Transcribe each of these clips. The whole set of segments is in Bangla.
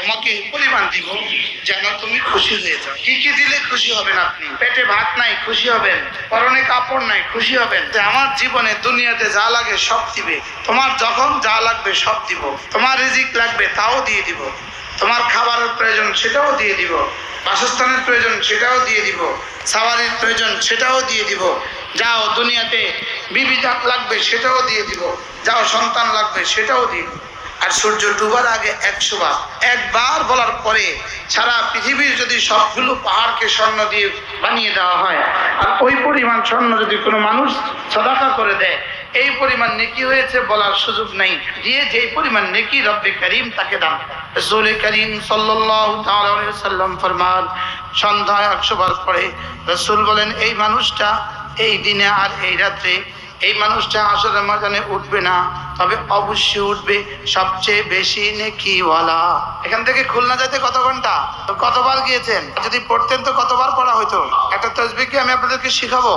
তোমাকে পরিমাণ দিব যেন তুমি খুশি হয়ে যাও। কি কি দিলে খুশি হবেন আপনি? পেটে ভাত নাই, খুশি হবেন। পরনে কাপড় নাই, খুশি হবেন। যে আমার জীবনে, দুনিয়াতে যা লাগে সব দিবে। তোমার যখন যা লাগবে সব দিব। তোমার রিজিক লাগবে তাও দিয়ে দিব। তোমার খাবারের প্রয়োজন সেটাও দিয়ে দিব। বাসস্থানের প্রয়োজন সেটাও দিয়ে দিব। সাওয়ারির প্রয়োজন সেটাও দিয়ে দিব। যাও দুনিয়াতে, বিবি লাগবে সেটাও দিয়ে দিব। যাও সন্তান লাগবে সেটাও দিয়ে দিব। আর সূর্য ডুবার আগে একশো বার একবার বলার পরে সারা পৃথিবীর যদি সবগুলো পাহাড়কে স্বর্ণ দিয়ে বানিয়ে দেওয়া হয়, আর ওই পরিমাণ স্বর্ণ যদি কোনো মানুষ সদাকা করে দেয়, এই পরিমাণ নেকি হয়েছে বলার সুযোগ নেই। দিয়ে যেই পরিমাণ নেকি রব্বে করিম তাকে দান রসুল করিম সাল্লাম ফরমান, সন্ধ্যায় একশো বার পরে রসুল বলেন, এই মানুষটা এই দিনে আর এই রাত্রে এই মানুষটা আসলে ময়দানে উঠবে না, তবে অবশ্যই উঠবে সবচেয়ে বেশি নেকিওয়ালা। এখান থেকে খুলনা যেতে কত ঘণ্টা? কতবার গিয়েছেন? যদি পড়তেন তো কতবার পড়া হতো একটা তসবি কি আমি আপনাদেরকে শিখাবো?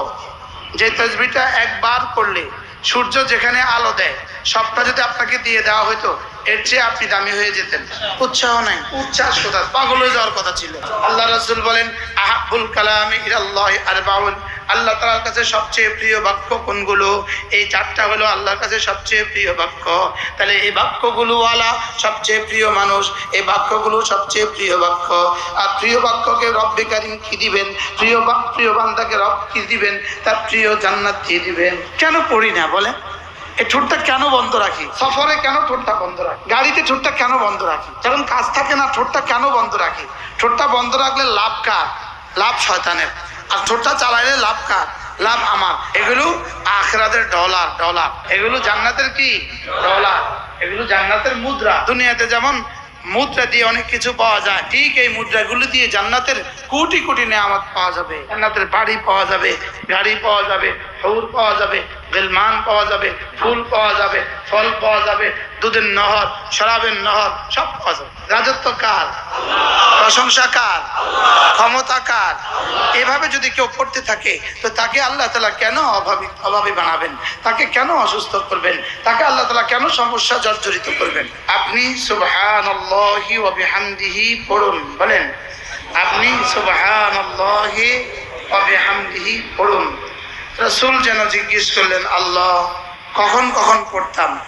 যে তসবিটা একবার করলে সূর্য যেখানে আলো দেয়, সবটা যদি আপনাকে দিয়ে দেওয়া হতো এর চেয়ে আপনি দামি হয়ে যেতেন। উৎসাহ নাই, উচ্ছ্বাস কোথায়? পাগল হয়ে যাওয়ার কথা ছিল। আল্লাহ রসুল বলেন, আহাবুল কালাম ইরাল্লাহ আরবাউন। আল্লাহ তালার কাছে সবচেয়ে প্রিয় বাক্য কোনগুলো? এই চারটা হলো আল্লাহর কাছে সবচেয়ে প্রিয় বাক্য। তাহলে এই বাক্যগুলো ওয়ালা সবচেয়ে প্রিয় মানুষ, এই বাক্যগুলো সবচেয়ে প্রিয় বাক্য। আর প্রিয় বাক্যকে রব্বে কারিম কি দিবেন? প্রিয় প্রিয় বান্দাকে রব কি দিবেন? তার প্রিয় জান্নাত দিয়ে দিবেন। কেন পড়ি না বলে এই ঠোঁটটা কেন বন্ধ রাখি? সফরে কেন ঠোঁটটা বন্ধ রাখি? গাড়িতে ঠোঁটটা কেন বন্ধ রাখি? যখন কাজ থাকে না, ঠোঁটটা কেন বন্ধ রাখি? ঠোঁটটা বন্ধ রাখলে লাভ কার? লাভ শয়তানের। আর ছোটটা চালাইলে লাভ কার? লাভ আমার। এগুলো আখরাদের ডলার ডলার। এগুলো জান্নাতের কি? ডলার। এগুলো জান্নাতের মুদ্রা। দুনিয়াতে যেমন মুদ্রা দিয়ে অনেক কিছু পাওয়া যায়, ঠিক এই মুদ্রাগুলো দিয়ে জান্নাতের কোটি কোটি নেয়ামত পাওয়া যাবে। জান্নাতের বাড়ি পাওয়া যাবে, গাড়ি পাওয়া যাবে হৌর পাওয়া যাবে। গেলমান পাওয়া যাবে, ফুল পাওয়া যাবে, ফল পাওয়া যাবে দুধের নহর, শরাবের নহর, সব পাওয়া যাবে। রাজত্ব কার? প্রশংসা কার? ক্ষমতা কার? এভাবে যদি কেউ পড়তে থাকে, তো তাকে আল্লাহ তালা কেন অভাবী অভাবী বানাবেন? তাকে কেন অসুস্থ করবেন? তাকে আল্লাহ তালা কেন সমস্যা জর্জরিত করবেন? আপনি সুবহান বিহামদিহি পড়ুন, বলেন। আপনি সুবহান বিহামদিহি পড়ুন। রসুল যেন জিজ্ঞেস করলেন, আল্লাহ, কখন কখন পড়তাম?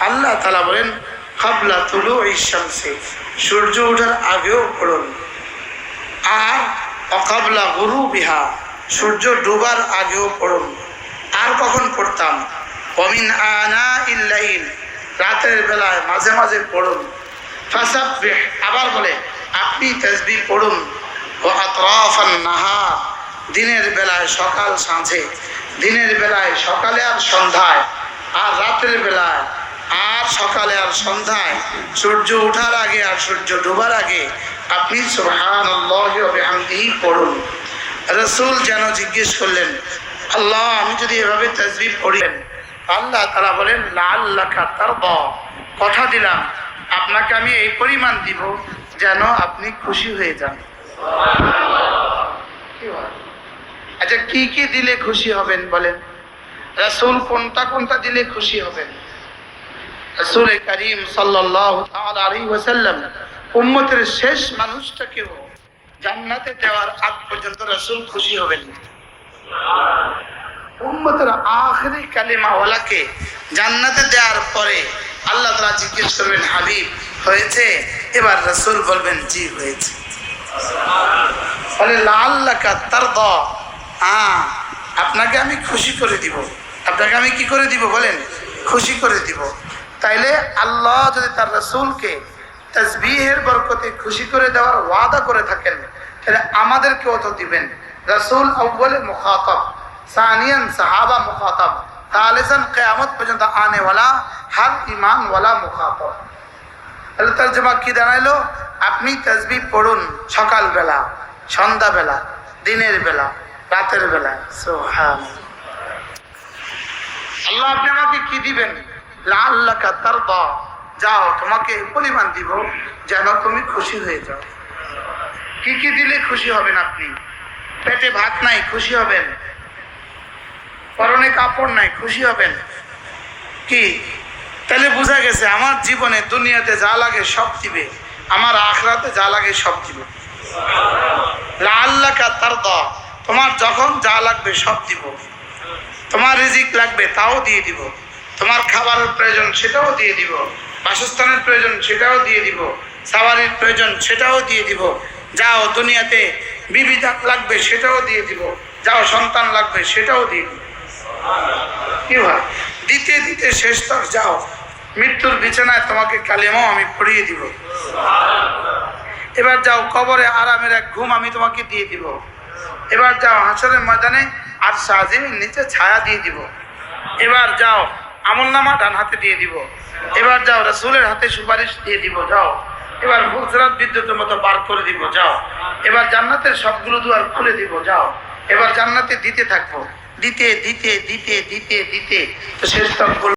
আল্লাহ তালা বলেন, কাবলা তুলু ইসামসে সূর্য ওঠার আগেও পড়ুন। আর অকাবলা গুরু বিহা সূর্য ডুবার আগেও পড়ুন। আর কখন পড়তাম? অমিন আনা ইল্লাইল রাতের বেলায় মাঝে মাঝে পড়ুন। আবার বলে, আপনি তেজবি পড়ুন। ও আতরাফান নাহার দিনের বেলায় সকাল সাঁঝে, দিনের বেলায় সকালে আর সন্ধ্যায়, আর রাতের বেলায় আর সকালে আর সন্ধ্যায়। সূর্য ওঠার আগে আর সূর্য ডোবার আগে আপনি আল্লাহি পড়ুন। রসুল যেন জিজ্ঞেস করলেন, আল্লাহ, আমি যদি এভাবে তসবি পড়িলেন আল্লাহ তারা বলেন লাল্লাহ তার কথা দিলাম, আপনাকে আমি এই পরিমাণ দিব যেন আপনি খুশি হয়ে যান। কি? আচ্ছা কি কি দিলে খুশি হবেন বলেন? রাসূল কোনটা কোনটা দিলে খুশি হবেন? রাসূল করিম তাআলা উম্মতের শেষ মানুষটাকেও জান্নাতে দেওয়ার আগ পর্যন্ত রাসূল খুশি হবেন। উম্মতের আখরি কালিমাওয়ালাকে জান্নাতে দেওয়ার পরে আল্লাহ তাআলা জিজ্ঞেস করবেন, হাবিব, হয়েছে? এবার রাসূল বলবেন, জি, হয়েছে। বলে লাল্লাকা তার হ্যাঁ আপনাকে আমি খুশি করে দিব। আপনাকে আমি কি করে দিব বলেন? খুশি করে দিব। তাইলে আল্লাহ যদি তার রসুলকে তসবিহের বরকতে খুশি করে দেওয়ার ওয়াদা করে থাকেন, তাহলে আমাদেরকেও তো দিবেন। রসুল আউ্বলে মুখাতব, সানিয়ান সাহাবা মুখাতব। তালেসান কেয়ামত পর্যন্ত আনেওয়ালা, হার ইমানওয়ালা মুখাতব। তাহলে তার জমা কি দাঁড়াইলো? আপনি তসবি পড়ুন সকালবেলা, সন্ধ্যাবেলা, দিনের বেলা। রাতের বেলা সোহান আল্লাহ আপনি আমাকে কি দিবেন? আল্লাহ তার যাও, তোমাকে পরিমাণ দিব, যেন তুমি খুশি হয়ে যাও। কি কি দিলে খুশি হবেন আপনি? পেটে ভাত নাই, খুশি হবেন? পরনে কাপড় নাই, খুশি হবেন? কি? তাহলে বোঝা গেছে, আমার জীবনে দুনিয়াতে যা লাগে সব দিবে, আমার আখরাতে যা লাগে সব দিব। লাল্লাকা তার দ তোমার যখন যা লাগবে সব দিব। তোমার রিজিক লাগবে তাও দিয়ে দিব। তোমার খাবারের প্রয়োজন সেটাও দিয়ে দিব। বাসস্থানের প্রয়োজন সেটাও দিয়ে দিব। সাওয়ারির প্রয়োজন সেটাও দিয়ে দিব। যাও দুনিয়াতে বিবি লাগবে সেটাও দিয়ে দিব। যাও সন্তান লাগবে সেটাও দিয়ে দিব। কি ভাই দিতে দিতে শেষ তক যাও। মৃত্যুর বিছানায় তোমাকে কালেমাও আমি পড়িয়ে দিব। এবার যাও কবরে আরামের এক ঘুম আমি তোমাকে দিয়ে দিব। এবার যাও হাসরের ময়দানে আর সাজিমের নিচে ছায়া দিয়ে দিব। এবার যাও আমল নামা ডান হাতে দিয়ে দিব। এবার যাও রসুলের হাতে সুপারিশ দিয়ে দিব যাও। এবার গুজরাট বিদ্যুতের মতো বার করে দিব যাও। এবার জান্নাতের সবগুলো দুয়ার খুলে দিব যাও। এবার জান্নাতে দিতে থাকব। দিতে দিতে দিতে দিতে দিতে। শেষ বলল,